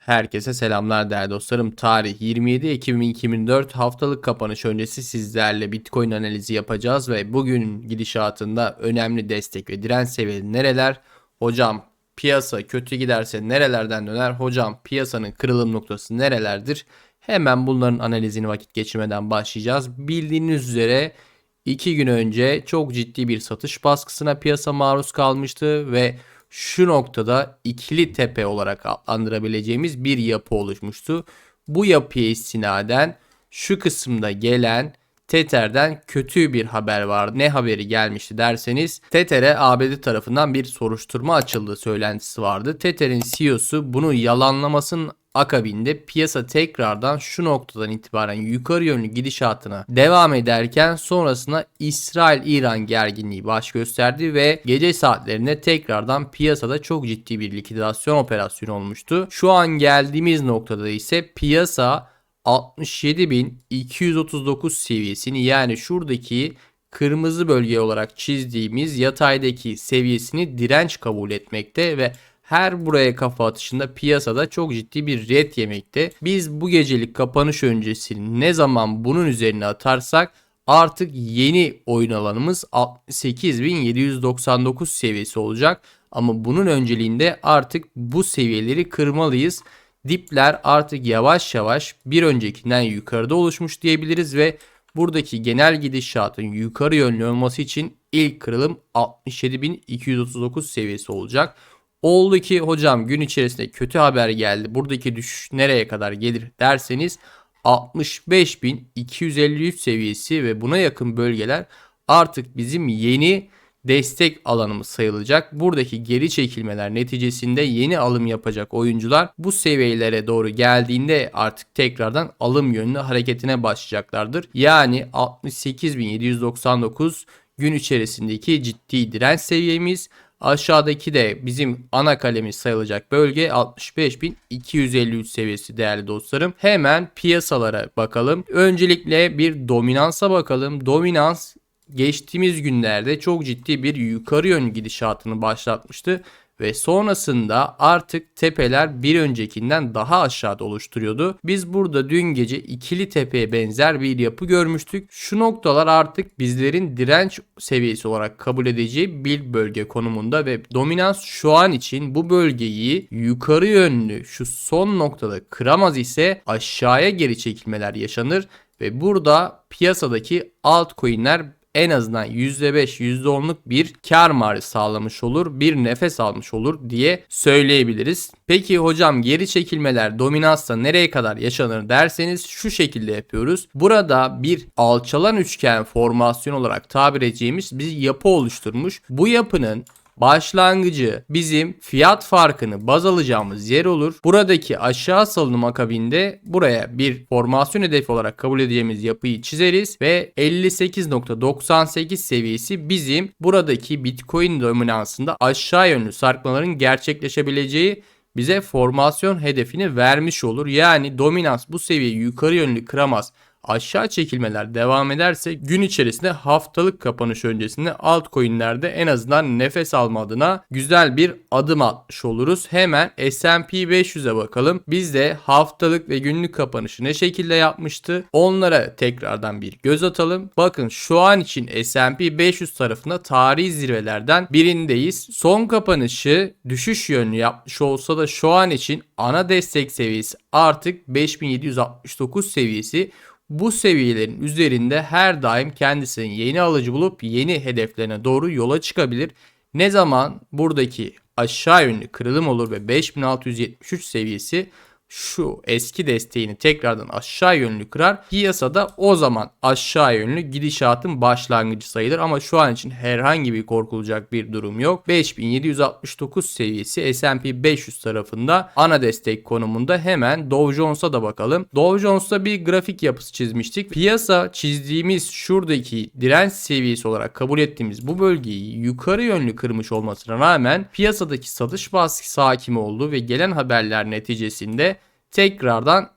Herkese selamlar değerli dostlarım. Tarih 27 Ekim 2024 haftalık kapanış öncesi sizlerle Bitcoin analizi yapacağız ve bugün gidişatında önemli destek ve direnç seviyeleri nereler? Hocam piyasa kötü giderse nerelerden döner? Hocam piyasanın kırılım noktası nerelerdir? Hemen bunların analizini vakit geçirmeden başlayacağız. Bildiğiniz üzere 2 gün önce çok ciddi bir satış baskısına piyasa maruz kalmıştı ve şu noktada ikili tepe olarak adlandırabileceğimiz bir yapı oluşmuştu. Bu yapıya istinaden şu kısımda gelen Tether'den kötü bir haber vardı. Ne haberi gelmişti derseniz Tether'e ABD tarafından bir soruşturma açıldığı söylentisi vardı. Tether'in CEO'su bunu yalanlamasının akabinde piyasa tekrardan şu noktadan itibaren yukarı yönlü gidişatına devam ederken sonrasında İsrail-İran gerginliği baş gösterdi ve gece saatlerinde tekrardan piyasada çok ciddi bir likidasyon operasyonu olmuştu. Şu an geldiğimiz noktada ise piyasa 67.239 seviyesini yani şuradaki kırmızı bölge olarak çizdiğimiz yataydaki seviyesini direnç kabul etmekte ve her buraya kafa atışında piyasada çok ciddi bir red yemekte. Biz bu gecelik kapanış öncesi ne zaman bunun üzerine atarsak artık yeni oyun alanımız 68.799 seviyesi olacak. Ama bunun önceliğinde artık bu seviyeleri kırmalıyız. Dipler artık yavaş yavaş bir öncekinden yukarıda oluşmuş diyebiliriz ve buradaki genel gidişatın yukarı yönlü olması için ilk kırılım 67.239 seviyesi olacak. Oldu ki hocam gün içerisinde kötü haber geldi. Buradaki düşüş nereye kadar gelir derseniz 65.253 seviyesi ve buna yakın bölgeler artık bizim yeni destek alanımız sayılacak. Buradaki geri çekilmeler neticesinde yeni alım yapacak oyuncular bu seviyelere doğru geldiğinde artık tekrardan alım yönlü hareketine başlayacaklardır. Yani 68.799 gün içerisindeki ciddi direnç seviyemiz Aşağıdaki de bizim ana kalemiz sayılacak bölge 65.253 seviyesi değerli dostlarım. Hemen piyasalara bakalım. Öncelikle bir dominansa bakalım. Dominans geçtiğimiz günlerde çok ciddi bir yukarı yönlü gidişatını başlatmıştı ve sonrasında artık tepeler bir öncekinden daha aşağıda oluşturuyordu. Biz burada dün gece ikili tepeye benzer bir yapı görmüştük. Şu noktalar artık bizlerin direnç seviyesi olarak kabul edeceği bir bölge konumunda ve dominans şu an için bu bölgeyi yukarı yönlü şu son noktada kıramaz ise aşağıya geri çekilmeler yaşanır ve burada piyasadaki altcoin'ler en azından %5 %10'luk bir kar marjı sağlamış olur. Bir nefes almış olur diye söyleyebiliriz. Peki hocam geri çekilmeler dominansta nereye kadar yaşanır derseniz şu şekilde yapıyoruz. Burada bir alçalan üçgen formasyon olarak tabir edeceğimiz bir yapı oluşturmuş. Bu yapının başlangıcı bizim fiyat farkını baz alacağımız yer olur. Buradaki aşağı salınım akabinde buraya bir formasyon hedefi olarak kabul edeceğimiz yapıyı çizeriz ve 58.98 seviyesi bizim buradaki Bitcoin dominansında aşağı yönlü sarkmaların gerçekleşebileceği bize formasyon hedefini vermiş olur. Yani dominans bu seviyeyi yukarı yönlü kıramaz aşağı çekilmeler devam ederse gün içerisinde haftalık kapanış öncesinde altcoin'lerde en azından nefes alma adına güzel bir adım atmış oluruz. Hemen S&P 500'e bakalım. Biz de haftalık ve günlük kapanışı ne şekilde yapmıştı? Onlara tekrardan bir göz atalım. Bakın şu an için S&P 500 tarafında tarihi zirvelerden birindeyiz. Son kapanışı düşüş yönlü yapmış olsa da şu an için ana destek seviyesi artık 5769 seviyesi bu seviyelerin üzerinde her daim kendisinin yeni alıcı bulup yeni hedeflerine doğru yola çıkabilir. Ne zaman buradaki aşağı yönlü kırılım olur ve 5673 seviyesi şu eski desteğini tekrardan aşağı yönlü kırar. Piyasada o zaman aşağı yönlü gidişatın başlangıcı sayılır ama şu an için herhangi bir korkulacak bir durum yok. 5769 seviyesi S&P 500 tarafında ana destek konumunda hemen Dow Jones'a da bakalım. Dow Jones'ta bir grafik yapısı çizmiştik. Piyasa çizdiğimiz şuradaki direnç seviyesi olarak kabul ettiğimiz bu bölgeyi yukarı yönlü kırmış olmasına rağmen piyasadaki satış baskısı hakim oldu ve gelen haberler neticesinde tekrardan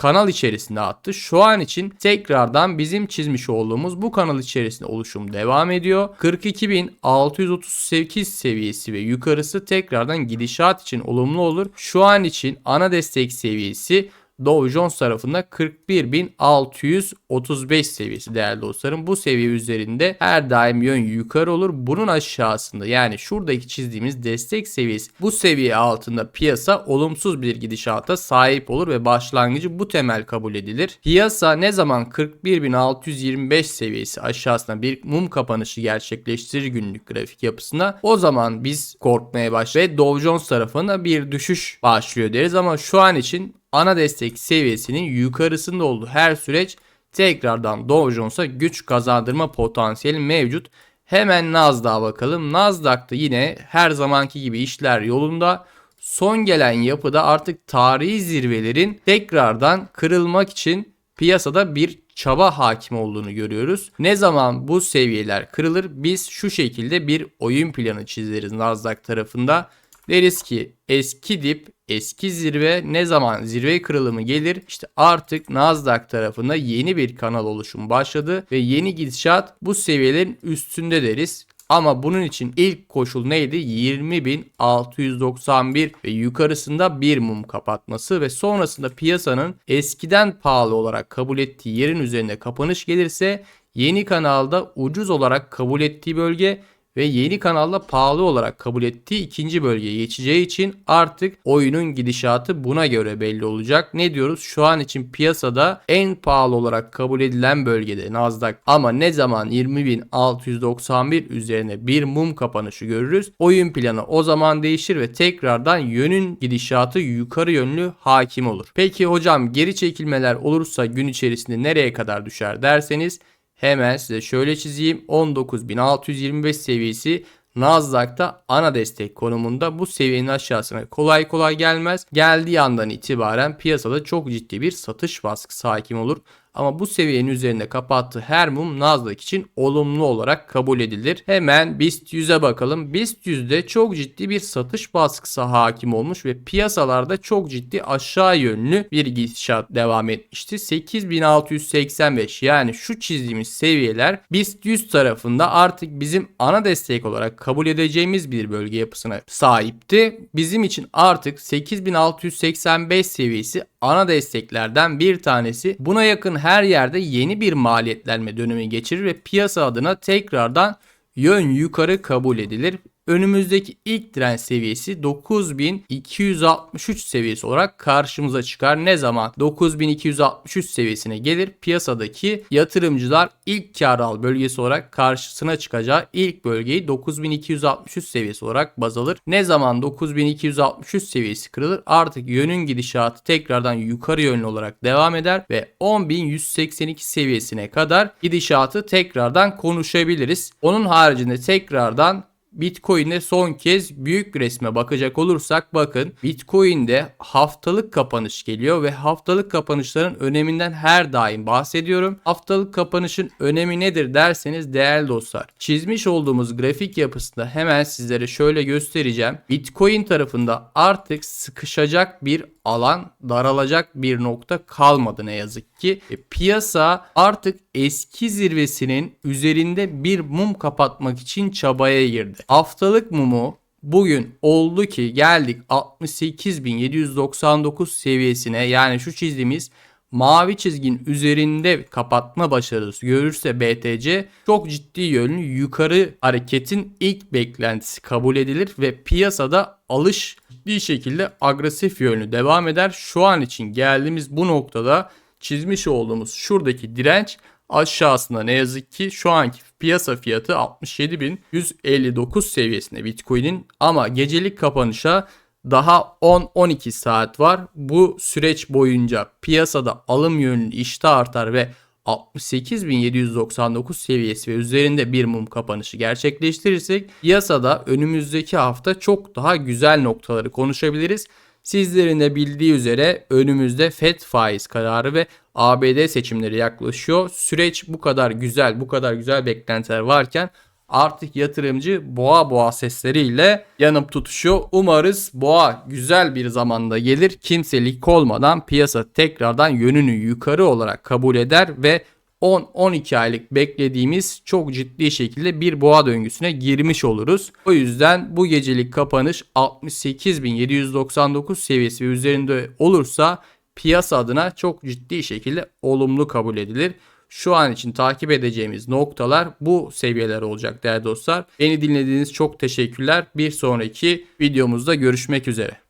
kanal içerisinde attı. Şu an için tekrardan bizim çizmiş olduğumuz bu kanal içerisinde oluşum devam ediyor. 42.638 seviyesi ve yukarısı tekrardan gidişat için olumlu olur. Şu an için ana destek seviyesi Dow Jones tarafında 41.635 seviyesi değerli dostlarım. Bu seviye üzerinde her daim yön yukarı olur. Bunun aşağısında yani şuradaki çizdiğimiz destek seviyesi bu seviye altında piyasa olumsuz bir gidişata sahip olur ve başlangıcı bu temel kabul edilir. Piyasa ne zaman 41.625 seviyesi aşağısına bir mum kapanışı gerçekleştirir günlük grafik yapısına o zaman biz korkmaya başlar ve Dow Jones tarafında bir düşüş başlıyor deriz ama şu an için ana destek seviyesinin yukarısında olduğu her süreç tekrardan Dow Jones'a güç kazandırma potansiyeli mevcut. Hemen Nasdaq'a bakalım. Nasdaq'ta yine her zamanki gibi işler yolunda. Son gelen yapıda artık tarihi zirvelerin tekrardan kırılmak için piyasada bir çaba hakim olduğunu görüyoruz. Ne zaman bu seviyeler kırılır biz şu şekilde bir oyun planı çizeriz Nasdaq tarafında. Deriz ki eski dip eski zirve ne zaman zirve kırılımı gelir? İşte artık Nasdaq tarafında yeni bir kanal oluşumu başladı ve yeni gidişat bu seviyelerin üstünde deriz. Ama bunun için ilk koşul neydi? 20.691 ve yukarısında bir mum kapatması ve sonrasında piyasanın eskiden pahalı olarak kabul ettiği yerin üzerinde kapanış gelirse yeni kanalda ucuz olarak kabul ettiği bölge ve yeni kanalda pahalı olarak kabul ettiği ikinci bölgeye geçeceği için artık oyunun gidişatı buna göre belli olacak. Ne diyoruz? Şu an için piyasada en pahalı olarak kabul edilen bölgede Nasdaq ama ne zaman 20.691 üzerine bir mum kapanışı görürüz. Oyun planı o zaman değişir ve tekrardan yönün gidişatı yukarı yönlü hakim olur. Peki hocam geri çekilmeler olursa gün içerisinde nereye kadar düşer derseniz Hemen size şöyle çizeyim. 19.625 seviyesi Nasdaq'ta ana destek konumunda bu seviyenin aşağısına kolay kolay gelmez. Geldiği andan itibaren piyasada çok ciddi bir satış baskısı hakim olur. Ama bu seviyenin üzerinde kapattığı her mum Nasdaq için olumlu olarak kabul edilir. Hemen BIST 100'e bakalım. BIST 100'de çok ciddi bir satış baskısı hakim olmuş ve piyasalarda çok ciddi aşağı yönlü bir gidişat devam etmişti. 8685 yani şu çizdiğimiz seviyeler BIST 100 tarafında artık bizim ana destek olarak kabul edeceğimiz bir bölge yapısına sahipti. Bizim için artık 8685 seviyesi ana desteklerden bir tanesi. Buna yakın her yerde yeni bir maliyetlenme dönemi geçirir ve piyasa adına tekrardan yön yukarı kabul edilir. Önümüzdeki ilk direnç seviyesi 9263 seviyesi olarak karşımıza çıkar. Ne zaman 9263 seviyesine gelir piyasadaki yatırımcılar ilk kar al bölgesi olarak karşısına çıkacağı ilk bölgeyi 9263 seviyesi olarak baz alır. Ne zaman 9263 seviyesi kırılır artık yönün gidişatı tekrardan yukarı yönlü olarak devam eder ve 10182 seviyesine kadar gidişatı tekrardan konuşabiliriz. Onun haricinde tekrardan Bitcoin'de son kez büyük resme bakacak olursak bakın Bitcoin'de haftalık kapanış geliyor ve haftalık kapanışların öneminden her daim bahsediyorum. Haftalık kapanışın önemi nedir derseniz değerli dostlar çizmiş olduğumuz grafik yapısında hemen sizlere şöyle göstereceğim. Bitcoin tarafında artık sıkışacak bir alan daralacak bir nokta kalmadı ne yazık ki. E, piyasa artık eski zirvesinin üzerinde bir mum kapatmak için çabaya girdi. Haftalık mumu bugün oldu ki geldik 68.799 seviyesine yani şu çizdiğimiz mavi çizgin üzerinde kapatma başarısı görürse BTC çok ciddi yönlü yukarı hareketin ilk beklentisi kabul edilir ve piyasada alış ciddi şekilde agresif yönlü devam eder. Şu an için geldiğimiz bu noktada çizmiş olduğumuz şuradaki direnç aşağısında ne yazık ki şu anki piyasa fiyatı 67.159 seviyesinde Bitcoin'in ama gecelik kapanışa daha 10-12 saat var. Bu süreç boyunca piyasada alım yönlü iştah artar ve 68.799 seviyesi ve üzerinde bir mum kapanışı gerçekleştirirsek piyasada önümüzdeki hafta çok daha güzel noktaları konuşabiliriz. Sizlerin de bildiği üzere önümüzde FED faiz kararı ve ABD seçimleri yaklaşıyor. Süreç bu kadar güzel, bu kadar güzel beklentiler varken artık yatırımcı boğa boğa sesleriyle yanıp tutuşuyor. Umarız boğa güzel bir zamanda gelir. Kimselik olmadan piyasa tekrardan yönünü yukarı olarak kabul eder ve 10-12 aylık beklediğimiz çok ciddi şekilde bir boğa döngüsüne girmiş oluruz. O yüzden bu gecelik kapanış 68.799 seviyesi üzerinde olursa piyasa adına çok ciddi şekilde olumlu kabul edilir. Şu an için takip edeceğimiz noktalar bu seviyeler olacak değerli dostlar. Beni dinlediğiniz çok teşekkürler. Bir sonraki videomuzda görüşmek üzere.